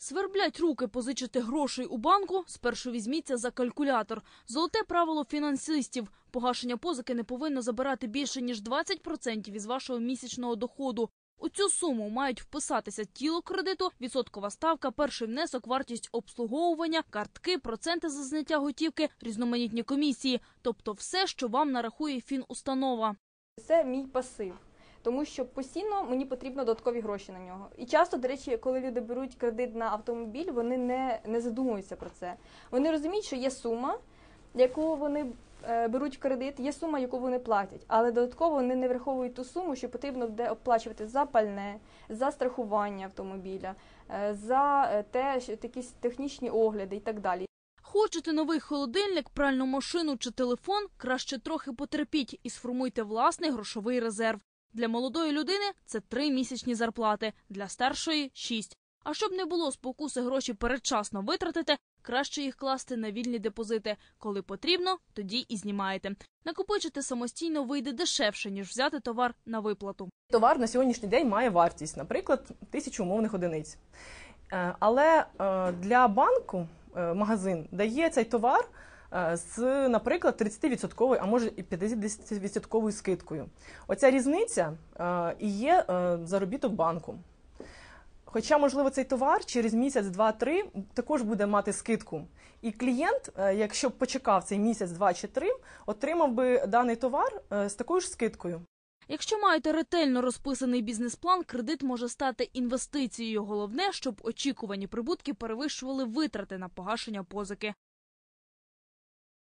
Сверблять руки позичити грошей у банку, спершу візьміться за калькулятор. Золоте правило фінансистів. Погашення позики не повинно забирати більше, ніж 20% із вашого місячного доходу. У цю суму мають вписатися тіло кредиту, відсоткова ставка, перший внесок, вартість обслуговування, картки, проценти за зняття готівки, різноманітні комісії, тобто все, що вам нарахує фінустанова. Це мій пасив. Тому що постійно мені потрібно додаткові гроші на нього. І часто, до речі, коли люди беруть кредит на автомобіль, вони не, не задумуються про це. Вони розуміють, що є сума, яку вони е, беруть кредит, є сума, яку вони платять, але додатково вони не враховують ту суму, що потрібно буде оплачувати за пальне, за страхування автомобіля, е, за е, те, що якісь технічні огляди і так далі. Хочете новий холодильник, пральну машину чи телефон? Краще трохи потерпіть і сформуйте власний грошовий резерв. Для молодої людини це три місячні зарплати, для старшої – шість. А щоб не було спокуси гроші передчасно витратити, краще їх класти на вільні депозити. Коли потрібно, тоді і знімаєте. Накопичити самостійно вийде дешевше, ніж взяти товар на виплату. Товар на сьогоднішній день має вартість, наприклад, тисячу умовних одиниць. Е, Але е, для банку е, магазин дає цей товар з, наприклад, 30%, а може і 50% скидкою. Оця різниця е, і є е, заробіток банку. Хоча, можливо, цей товар через місяць, два-три також буде мати скидку. І клієнт, е, якщо б почекав цей місяць, два чи три, отримав би даний товар е, з такою ж скидкою. Якщо маєте ретельно розписаний бізнес-план, кредит може стати інвестицією. Головне, щоб очікувані прибутки перевищували витрати на погашення позики.